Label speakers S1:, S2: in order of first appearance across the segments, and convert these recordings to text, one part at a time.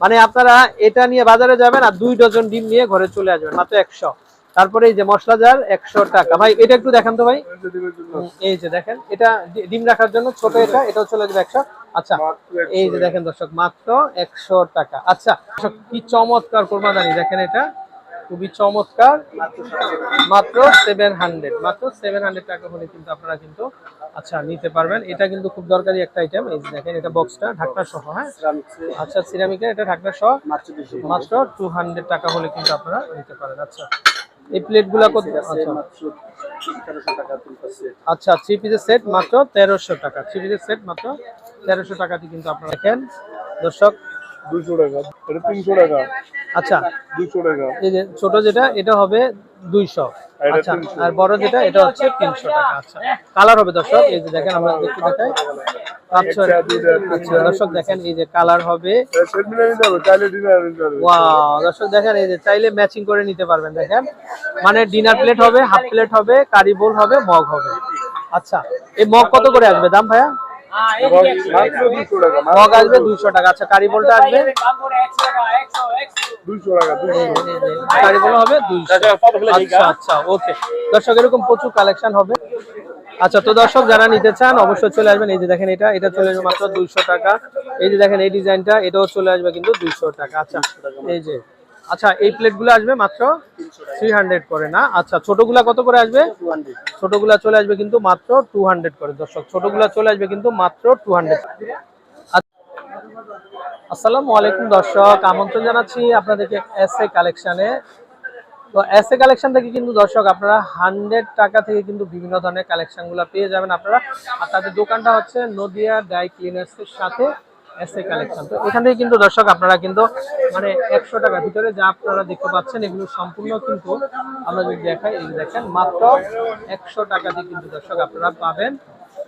S1: মানে আপনারা এটা নিয়ে বাজারে যাবেন আর দুই ডজন ডিম নিয়ে ঘরে চলে আসবেন মাত্র একশো। তারপরে এই যে মশলা জার একশো টাকা। ভাই এটা একটু দেখেন তো ভাই। এই যে দেখেন এটা ডিম রাখার জন্য ছোট এটা এটাও চলে যাবে একশো। আচ্ছা এই যে দেখেন দর্শক মাত্র একশো টাকা। আচ্ছা কি চমৎকার কোরবানি দেখেন এটা। খুবই চমৎকার। মাত্র সেভেন হান্ড্রেড মাত্র সেভেন হান্ড্রেড টাকা হলে কিন্তু আপনারা কিন্তু আচ্ছা নিতে পারবেন। এটা কিন্তু খুব দরকারি একটা আইটেম এই দেখেন, এটা বক্সটা ঢাকনা সহ হ্যাঁ? আচ্ছা সিরামিকের এটা ঢাকনা সহ, মাত্র টু হান্ড্রেড টাকা হলে কিন্তু আপনারা নিতে পারেন। আচ্ছা এই প্লেটগুলো কত? আচ্ছা। থ্রি পিসের সেট মাত্র তেরোশো টাকা। থ্রি পিসের সেট মাত্র তেরোশো টাকাতে কিন্তু আপনারা দেখেন। দর্শক
S2: দুশো টাকা এটা তিনশো টাকা।
S1: আচ্ছা।
S2: দুশো টাকা।
S1: এই যে ছোট যেটা এটা হবে দুইশো।
S2: এটা
S1: আচ্ছা আর বড় যেটা এটা হচ্ছে তিনশো টাকা। আচ্ছা কালার হবে দর্শক এই যে দেখেন আমরা একটু দেখাই। আচ্ছা। আচ্ছা দর্শক দেখেন এই যে কালার হবে। ওয়াও দর্শক দেখেন এই যে চাইলে ম্যাচিং করে নিতে পারবেন দেখেন। মানে ডিনার প্লেট হবে হাফ প্লেট হবে কারি বোল হবে মগ হবে। আচ্ছা এই মগ কত করে আসবে? দাম ভাইয়া? এরকম প্রচুর কালেকশন হবে আচ্ছা তো দর্শক যারা নিতে চান অবশ্যই চলে আসবেন এই যে দেখেন এটা এটা চলে আসবে মাত্র দুইশো টাকা এই যে দেখেন এই ডিজাইনটা এটাও চলে আসবে কিন্তু দুইশো টাকা আচ্ছা এই যে আচ্ছা এই প্লেটগুলো আসবে মাত্র থ্রি হান্ড্রেড করে, না? আচ্ছা ছোটগুলা কত করে আসবে? ছোটগুলা চলে আসবে কিন্তু মাত্র টু হান্ড্রেড করে, দর্শক। ছোটগুলা চলে আসবে কিন্তু মাত্র টু হান্ড্রেড আসসালামু আলাইকুম, দর্শক। আমন্ত্রণ জানাচ্ছি আপনাদেরকে এস এ কালেকশনে তো এস এ কালেকশন থেকে কিন্তু, দর্শক, আপনারা হান্ড্রেড টাকা থেকে কিন্তু বিভিন্ন ধরনের কালেকশনগুলো পেয়ে যাবেন আপনারা। আর তাদের দোকানটা হচ্ছে নদিয়া ডাই ক্লিনার্সের সাথে এস কালেকশন তো এখান থেকে কিন্তু দর্শক, আপনারা কিন্তু মানে একশো টাকার ভিতরে যা আপনারা দেখতে পাচ্ছেন, এগুলো সম্পূর্ণ কিন্তু আমরা যদি দেখাই, এই দেখেন, মাত্র একশো টাকাতে কিন্তু দর্শক আপনারা পাবেন।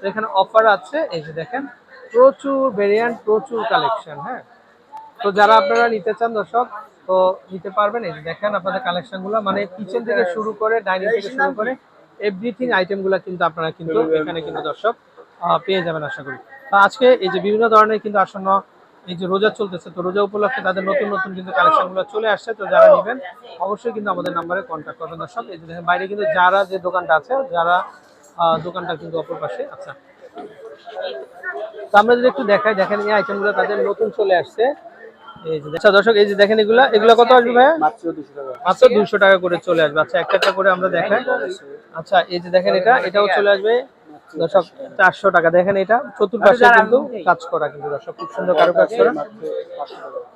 S1: এখানে অফার আছে, এই যে দেখেন, প্রচুর ভেরিয়েন্ট প্রচুর কালেকশন হ্যাঁ। তো যারা আপনারা নিতে চান দর্শক, তো নিতে পারবেন। এই যে দেখেন আপনাদের কালেকশনগুলো মানে কিচেন থেকে শুরু করে ডাইনিং থেকে শুরু করে এভরিথিং আইটেমগুলা কিন্তু আপনারা কিন্তু এখানে কিন্তু দর্শক পেয়ে যাবেন আশা করি। আজকে এই যে বিভিন্ন ধরনের কিন্তু আসন্ন এই যে রোজা চলতেছে তো রোজা উপলক্ষে তাদের নতুন নতুন কিন্তু কালেকশনগুলো চলে আসছে তো যারা নেবেন অবশ্যই কিন্তু আমাদের নাম্বারে কন্ট্যাক্ট করবেন দর্শক। এই যে দেখেন বাইরে কিন্তু যারা যে দোকানটা আছে যারা দোকানটা কিন্তু অপর পাশে আচ্ছা। তো আমরা যদি একটু দেখাই দেখেন এই আইটেমগুলো তাদের নতুন চলে আসছে। আচ্ছা দর্শক এই যে দেখেন এগুলা এগুলা কত আসবে ভাইয়া?
S2: মাত্র দুশো টাকা।
S1: দুইশো টাকা করে চলে আসবে। আচ্ছা একটা একটা করে আমরা দেখাই। আচ্ছা এই যে দেখেন এটা এটাও চলে আসবে। দর্শক চারশো টাকা। দেখেন এটা চতুর্পাশে কিন্তু কাজ করা কিন্তু দর্শক খুব সুন্দর কারও কাজ করা।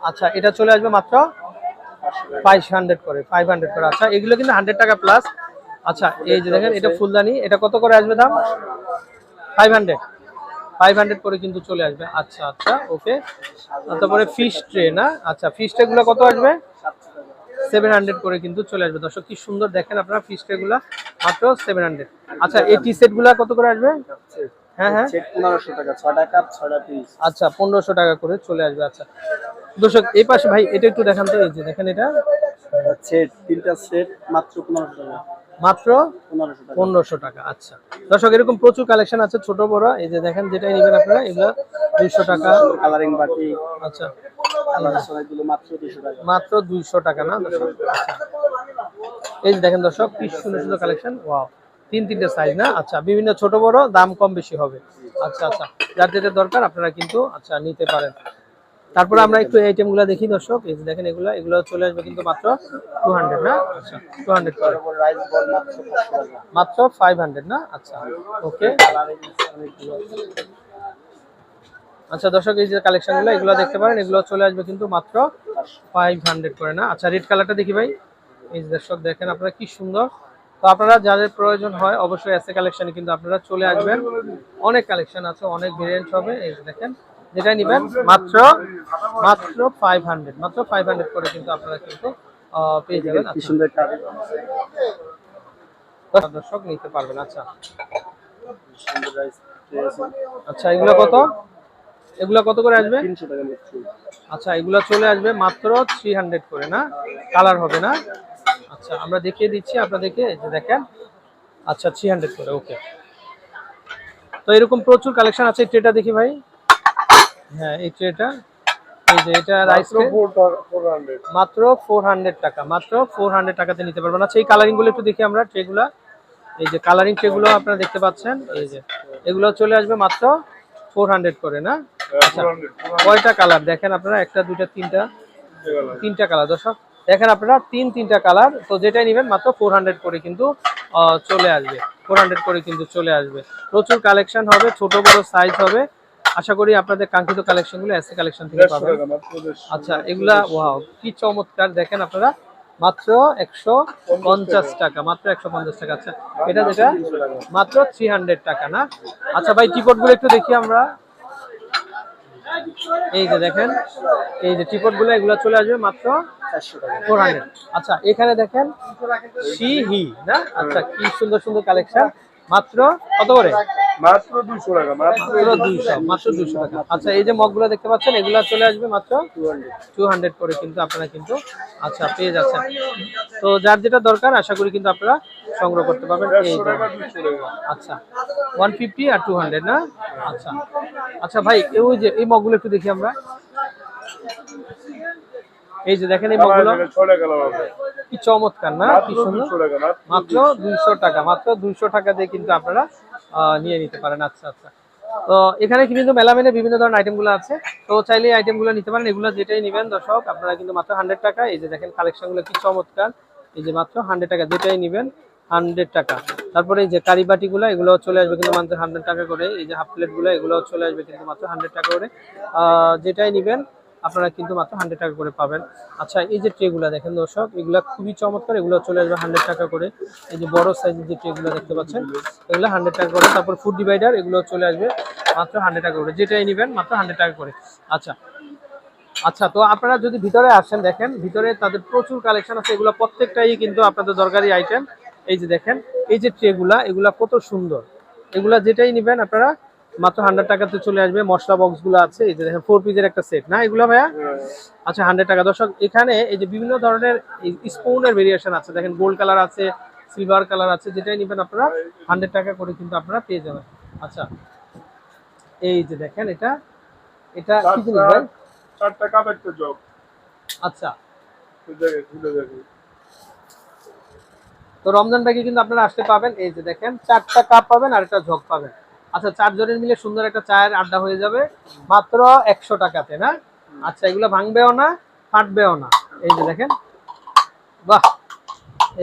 S1: আচ্ছা এটা চলে আসবে মাত্র ফাইভ হান্ড্রেড করে ফাইভ হান্ড্রেড করে। আচ্ছা এগুলো কিন্তু হান্ড্রেড টাকা প্লাস আচ্ছা এই যে দেখেন এটা ফুলদানি এটা কত করে আসবে দাম? ফাইভ হান্ড্রেড ফাইভ হান্ড্রেড করে কিন্তু চলে আসবে। আচ্ছা আচ্ছা ওকে তারপরে ফিশ ট্রে না? আচ্ছা ফিশ ট্রে গুলো কত আসবে? সেভেন হান্ড্রেড করে কিন্তু চলে আসবে। দর্শক কি সুন্দর দেখেন আপনারা ফিশ ট্রে গুলা মাত্র সেভেন হান্ড্রেড আচ্ছা এই টি সেটগুলা কত করে আসবে? হ্যাঁ হ্যাঁ।
S2: পনেরোশো টাকা ছটা কাপ ছটা পিস
S1: আচ্ছা পনেরোশো টাকা করে চলে আসবে আচ্ছা। দর্শক এই পাশে ভাই এটা একটু দেখান তো এই যে দেখেন এটা।
S2: সেট তিনটা সেট মাত্র পনেরোশো টাকা।
S1: মাত্র
S2: পনেরোশো টাকা।
S1: আচ্ছা। দর্শক এরকম প্রচুর কালেকশন আছে ছোট বড় এই যে দেখেন যেটাই নেবেন আপনারা এগুলো দুইশো টাকা।
S2: কালারিং বাটি।
S1: আচ্ছা।
S2: মাত্র
S1: দুইশো টাকা। না। এই যে দেখেন দর্শক কি সুন্দর সুন্দর কালেকশন ওয়াও তিন তিনটে সাইজ না? আচ্ছা বিভিন্ন ছোট বড় দাম কম বেশি হবে। আচ্ছা আচ্ছা। যার যেটা দরকার আপনারা কিন্তু আচ্ছা নিতে পারেন। তারপরে আমরা একটু আইটেমগুলা দেখি দর্শক। এই যে দেখেন এগুলা এগুলো চলে আসবে কিন্তু মাত্র টু হান্ড্রেড না? আচ্ছা টু হান্ড্রেড
S2: মাত্র
S1: ফাইভ হান্ড্রেড না? আচ্ছা ওকে আচ্ছা দর্শক এই যে কালেকশনগুলো এগুলো দেখতে পারেন এগুলো চলে আসবে কিন্তু মাত্র ফাইভ হান্ড্রেড করে না। আচ্ছা রেড কালারটা দেখি ভাই। এই দর্শক দেখেন আপনারা কি সুন্দর। তো আপনারা যাদের প্রয়োজন হয় অবশ্যই এসে কালেকশনে কিন্তু আপনারা চলে আসবেন। অনেক কালেকশন আছে অনেক ভেরিয়েন্ট হবে। এই দেখেন যেটা নেবেন মাত্র মাত্র ফাইভ হান্ড্রেড মাত্র ফাইভ হান্ড্রেড করে কিন্তু আপনারা কিন্তু পেয়ে যাবেন। আচ্ছা। দর্শক নিতে পারবেন আচ্ছা। আচ্ছা এগুলো কত? এগুলো কত করে আসবে?
S2: তিনশো টাকা
S1: আচ্ছা এগুলো চলে আসবে মাত্র থ্রি হান্ড্রেড করে না? কালার হবে না? আচ্ছা আমরা দেখিয়ে দিচ্ছি আপনাদেরকে যে দেখেন। আচ্ছা থ্রি হান্ড্রেড করে ওকে তো এরকম প্রচুর কালেকশন আছে এই ট্রেটা দেখি ভাই। হ্যাঁ এই ট্রেটা এই যে এটা রাইস
S3: ফোর হান্ড্রেড
S1: মাত্র ফোর হান্ড্রেড টাকা মাত্র ফোর হান্ড্রেড টাকাতে নিতে পারবেন আচ্ছা এই কালারিংগুলো একটু দেখি আমরা ট্রেগুলা এই যে কালারিং ট্রেগুলো আপনারা দেখতে পাচ্ছেন এই যে। এগুলো চলে আসবে মাত্র ফোর হান্ড্রেড করে না? কয়টা কালার? দেখেন আপনারা একটা দুইটা তিনটা। তিনটা কালার দর্শক। দেখেন আপনারা তিন তিনটা কালার। তো যেটাই নেবেন মাত্র ফোর হান্ড্রেড করে কিন্তু চলে আসবে। ফোর হান্ড্রেড করে কিন্তু চলে আসবে। প্রচুর কালেকশন হবে ছোট বড় সাইজ হবে। আশা করি আপনাদের কাঙ্ক্ষিত কালেকশনগুলো এসে কালেকশন থেকে পাবেন। আচ্ছা এগুলা ওয়াও কি চমৎকার। দেখেন আপনারা মাত্র একশো পঞ্চাশ টাকা। মাত্র একশো পঞ্চাশ টাকা। আচ্ছা এটা যেটা? মাত্র থ্রি হান্ড্রেড টাকা না? আচ্ছা ভাই টিপটগুলো একটু দেখি আমরা। এই যে দেখেন এই যে টিপটগুলো এগুলো চলে আসবে মাত্র
S2: চারশো
S1: ফোর হান্ড্রেড আচ্ছা এখানে দেখেন সি হি না? আচ্ছা কি সুন্দর সুন্দর কালেকশন মাত্র কত করে?
S3: মাত্র টাকা মাত্র
S1: মাত্র দুইশো মাত্র দুইশো টাকা। আচ্ছা এই যে মগগুলো দেখতে পাচ্ছেন এগুলো চলে আসবে মাত্র টু হান্ড্রেড করে কিন্তু আপনারা কিন্তু আচ্ছা পেয়ে যাচ্ছেন। তো যার যেটা দরকার আশা করি কিন্তু আপনারা সংগ্রহ করতে পারবেন এই আচ্ছা ওয়ান ফিফটি আর টু হান্ড্রেড না? আচ্ছা। আচ্ছা ভাই এই ওই যে এই মগগুলো একটু দেখি আমরা। এই যে দেখেন এই মগগুলো কি চমৎকার না? কি সুন্দর। মাত্র দুইশো। টাকা মাত্র দুইশো টাকা দিয়ে কিন্তু আপনারা নিয়ে নিতে পারেন। আচ্ছা আচ্ছা। তো এখানে কিন্তু মেলামেনে বিভিন্ন ধরনের আইটেমগুলো আছে। তো চাইলে এই আইটেমগুলো নিতে পারেন। এগুলো যেটাই নেবেন দর্শক আপনারা কিন্তু মাত্র হান্ড্রেড টাকা। এই যে দেখেন কালেকশনগুলো কি চমৎকার। এই যে মাত্র হান্ড্রেড টাকা যেটাই নেবেন হান্ড্রেড টাকা। তারপরে এই যে কারি বাটিগুলো এগুলো চলে আসবে কিন্তু মাত্র হান্ড্রেড টাকা করে। এই যে হাফ প্লেটগুলো এগুলো চলে আসবে কিন্তু মাত্র হান্ড্রেড টাকা করে। আহ, যেটাই নেবেন আপনারা কিন্তু মাত্র হান্ড্রেড টাকা করে পাবেন। আচ্ছা এই যে ট্রেগুলো দেখেন দর্শক, এগুলো খুবই চমৎকার। এগুলো চলে আসবে হান্ড্রেড টাকা করে। এই যে বড় সাইজের যে ট্রেগুলো দেখতে পাচ্ছেন, এগুলো হান্ড্রেড টাকা করে। তারপর ফুড ডিভাইডার এগুলো চলে আসবে মাত্র হান্ড্রেড টাকা করে। যেটাই নেবেন, মাত্র হান্ড্রেড টাকা করে। আচ্ছা আচ্ছা তো আপনারা যদি ভিতরে আসেন, দেখেন, ভিতরে তাদের প্রচুর কালেকশন আছে। এগুলো প্রত্যেকটাই কিন্তু আপনাদের দরকারি আইটেম এই যে দেখেন, এই যে ট্রেগুলা, এগুলা কত সুন্দর। এগুলা যেটাই নেবেন আপনারা মাত্র হান্ড্রেড টাকাতে চলে আসবে মশলা বক্সগুলো আছে এই যে দেখেন ফোর পিসের একটা সেট না এগুলো ভাইয়া? আচ্ছা হান্ড্রেড টাকা। দর্শক এখানে এই যে বিভিন্ন ধরনের স্পুনের ভেরিয়েশন আছে দেখেন গোল্ড কালার আছে সিলভার কালার আছে যেটাই নেবেন আপনারা হান্ড্রেড টাকা করে কিন্তু আপনারা পেয়ে যাবেন। আচ্ছা এই যে দেখেন এটা এটা কি জিনিস ভাই?
S3: চারটা কাপ একটা জগ।
S1: আচ্ছা। তো রমজানটাকে কিন্তু আপনারা আসতে পাবেন এই যে দেখেন চারটা কাপ পাবেন আর একটা ঝক পাবেন। আচ্ছা চারজনের মিলে সুন্দর একটা চায়ের আড্ডা হয়ে যাবে। মাত্র একশো টাকাতে না? আচ্ছা এগুলো ভাঙবেও না ফাটবেও না। এই যে দেখেন। বাহ!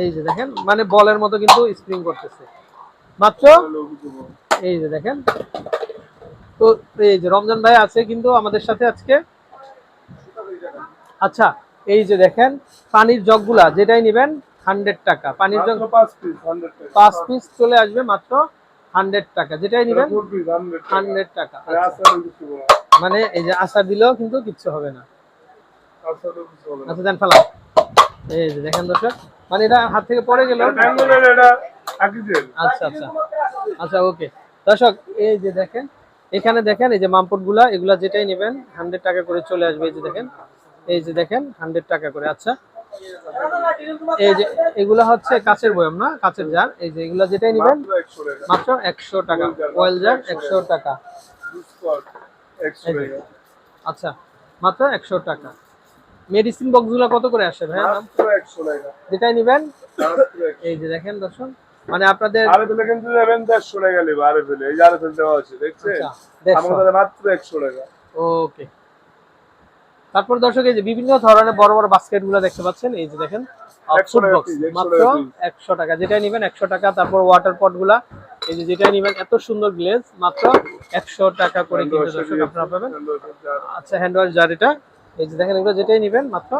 S1: এই যে দেখেন মানে বলের মতো কিন্তু স্প্রিং করতেছে। মাত্র এই যে দেখেন। তো এই যে রমজান ভাই আছে কিন্তু আমাদের সাথে আজকে। আচ্ছা এই যে দেখেন পানির জগগুলা যেটাই নেবেন হান্ড্রেড টাকা। পানির জগ
S3: পাঁচ পিস
S1: পাঁচ পিস চলে আসবে মাত্র হান্ড্রেড টাকা যেটাই নেবেন
S3: হান্ড্রেড টাকা
S1: আচ্ছা। মানে এই যে আশা দিলেও কিন্তু কিচ্ছু হবে না। আচ্ছা দেন ফেলাও। এই যে দেখেন দর্শক মানে এটা হাত থেকে পড়ে গেল। আচ্ছা আচ্ছা। আচ্ছা ওকে। দর্শক এই যে দেখেন এখানে দেখেন এই যে মামপটগুলা এগুলা যেটাই নেবেন হান্ড্রেড টাকা করে চলে আসবে এই যে দেখেন। এই যে দেখেন হান্ড্রেড টাকা করে আচ্ছা। এই যে এগুলা হচ্ছে কাচের বয়ম না? কাচের জার। এই যে এগুলা যেটাই নেবেন
S3: মাত্র একশো টাকা।
S1: অয়েল জার একশো টাকা। আচ্ছা মাত্র একশো টাকা। মেডিসিন বক্সগুলা কত করে আসে ভাই
S3: মাত্র একশো টাকা।
S1: যেটাই নেবেন। এই যে দেখেন দর্শক মানে আপনাদের
S3: আরে ফেলে কিন্তু যাবেন দেড়শো টাকা নেবে আরে ফেলে এই যে আরে ফেলে দেওয়া আছে দেখছেন?
S1: আচ্ছা।
S3: আমাদের মাত্র একশো টাকা।
S1: ওকে তারপর দর্শক এই যে বিভিন্ন ধরনের বড় বড় বাস্কেটগুলো দেখতে পাচ্ছেন এই যে দেখেন
S3: 100
S1: ফুড
S3: টাকা
S1: বক্স
S3: piece, 100
S1: মাত্র একশো টাকা। যেটাই নেবেন একশো টাকা তারপর ওয়াটার পটগুলা এই যে যেটাই নেবেন এত সুন্দর গ্লেজ মাত্র একশো টাকা করে কিন্তু দর্শক আপনারা পাবেন। আচ্ছা হ্যান্ড ওয়াশ জার এটা। এই যে দেখেন এগুলো যেটাই নেবেন মাত্র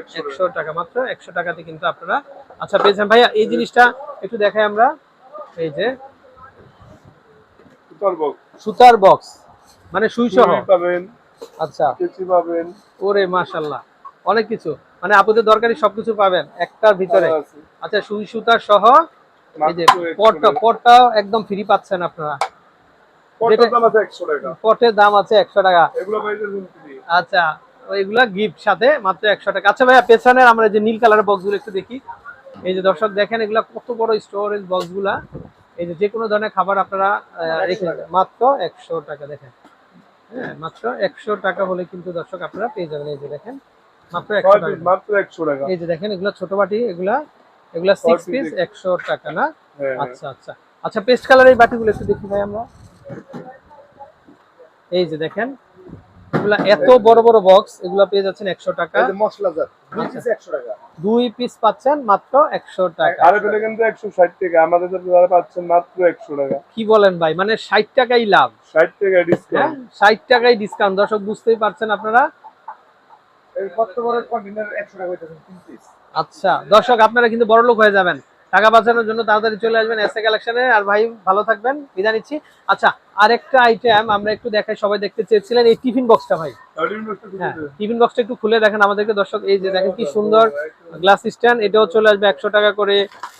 S3: একশো
S1: টাকা। মাত্র একশো টাকাতে কিন্তু আপনারা আচ্ছা পেয়েছেন ভাইয়া এই জিনিসটা একটু দেখাই আমরা। এই যে
S3: সুতার বক্স
S1: সুতার বক্স মানে সুই সহ
S3: পাবেন।
S1: আচ্ছা।
S3: কেচি পাবেন?
S1: ওরে মাশাল্লাহ অনেক কিছু। মানে আপনাদের দরকারি সবকিছু পাবেন একটার ভিতরে। আচ্ছা সুই সুতা সহ এই যে
S3: একশো
S1: পটটা একদম ফ্রি পাচ্ছেন আপনারা। পটের দাম আছে একশো টাকা। আচ্ছা ওইগুলা গিফট সাথে মাত্র একশো টাকা। আচ্ছা ভাইয়া পেছনের আমরা যে নীল কালারের বক্সগুলো একটু দেখি। এই যে দর্শক দেখেন এগুলা কত বড় স্টোরেজ বক্সগুলা এই যে যে কোনো ধরনের খাবার আপনারা রেখে মাত্র একশো টাকা দেখেন। হ্যাঁ মাত্র একশো টাকা হলে কিন্তু দর্শক আপনারা পেয়ে যাবেন। এই যে দেখেন মাত্র একশো টাকা।
S3: মাত্র একশো টাকা।
S1: এই যে দেখেন এগুলো ছোট বাটি এগুলা এগুলা সিক্স পিস একশো টাকা না?
S3: হ্যাঁ হ্যাঁ।
S1: আচ্ছা আচ্ছা। আচ্ছা পেস্ট কালার এই বাটিগুলো একটু দেখি ভাই আমরা। এই যে দেখেন এগুলা এত বড় বড় বক্স এগুলা পেয়ে যাচ্ছেন একশো টাকা।
S2: এই যে মশলা দুই। পিস একশো টাকা।
S1: দুই পিস পাচ্ছেন মাত্র একশো টাকা।
S3: আরে কিন্তু একশো ষাট টাকা আমাদের যারা পাচ্ছেন মাত্র একশো টাকা।
S1: কি বলেন ভাই মানে ষাট টাকাই লাভ।
S3: ষাট টাকা
S1: হ্যাঁ
S3: ডিসকাউন্ট
S1: ষাট টাকাই ডিসকাউন্ট দর্শক বুঝতেই পারছেন আপনারা?
S2: কত বড় কন্টেনার একশো টাকা
S1: আচ্ছা দর্শক আপনারা কিন্তু বড় লোক হয়ে যাবেন। টাকা বাঁচানোর জন্য তাড়াতাড়ি চলে আসবেন এসএ কালেকশনে। আর ভাই ভালো থাকবেন। বিদায় নিচ্ছি। আচ্ছা আরেকটা আইটেম আমরা একটু দেখাই। সবাই দেখতে চেয়েছিলেন এই টিফিন বক্সটা ভাই। হ্যাঁ টিফিন বক্সটা একটু খুলে দেখেন আমাদেরকে। দর্শক এই যে দেখেন কি সুন্দর গ্লাস স্ট্যান্ড এটাও চলে আসবে একশো টাকা করে।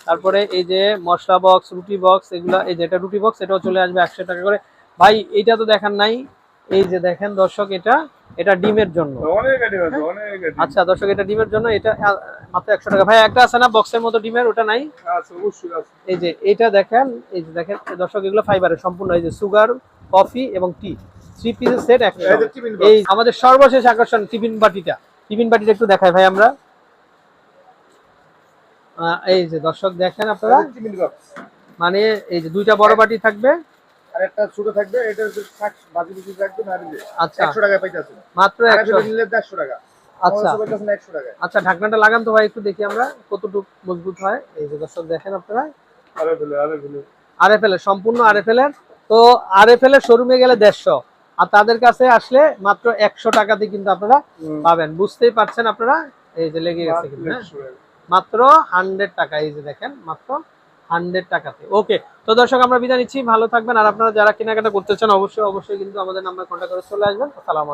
S1: তারপরে এই যে মশলা বক্স রুটি বক্স এগুলা এই যে এটা রুটি বক্স এটাও চলে আসবে একশো টাকা করে। ভাই এটা তো দেখার নাই। এই যে দেখেন দর্শক এটা এটা ডিমের জন্য।
S3: আইটেম
S1: আচ্ছা দর্শক এটা ডিমের জন্য এটা মাত্র একশো টাকা। ভাই একটা আছে না বক্সের মতো ডিমের ওটা নাই? এই যে এটা দেখেন এই যে দেখেন দর্শক এগুলো ফাইবারের সম্পূর্ণ এই যে সুগার কফি এবং টি। থ্রি পিসের সেট
S2: এই
S1: আমাদের সর্বশেষ আকর্ষণ টিফিন বাটিটা। টিফিন বাটিটা একটু দেখাই ভাই আমরা। এই যে দর্শক দেখেন আপনারা? মানে এই যে দুইটা বড় বাটি থাকবে।
S2: আর একটা ছোট থাকবে এটা শাক ভাজি ভুজি থাকবে না আর
S1: আচ্ছা।
S2: একশো টাকা পাইতেছে
S1: মাত্র
S2: আর
S1: একশো।
S2: এটা নিলে দেড়শো টাকা।
S1: আচ্ছা। আচ্ছা ঢাকনাটা লাগান তো ভাই একটু দেখি আমরা কতটুকু মজবুত হয়। এই যে দর্শক দেখেন আপনারা।
S3: আরে আরে
S1: আরএফএল এর সম্পূর্ণ এর। তো আরএফএল এর শোরুমে গেলে দেড়শো। আর তাদের কাছে আসলে মাত্র একশো টাকাতে কিন্তু আপনারা পাবেন। বুঝতেই পারছেন আপনারা? এই যে লেগে গেছে কিন্তু হ্যাঁ? মাত্র হান্ড্রেড টাকা এই যে দেখেন মাত্র হান্ড্রেড টাকাতে। ওকে, তো দর্শক, আমরা বিদায় নিচ্ছি। ভালো থাকবেন। আর আপনারা যারা কেনাকাটা করতে চান, অবশ্যই অবশ্যই কিন্তু আমাদের নাম্বার কন্ট্যাক্ট করে চলে আসবেন। আলাইকুম।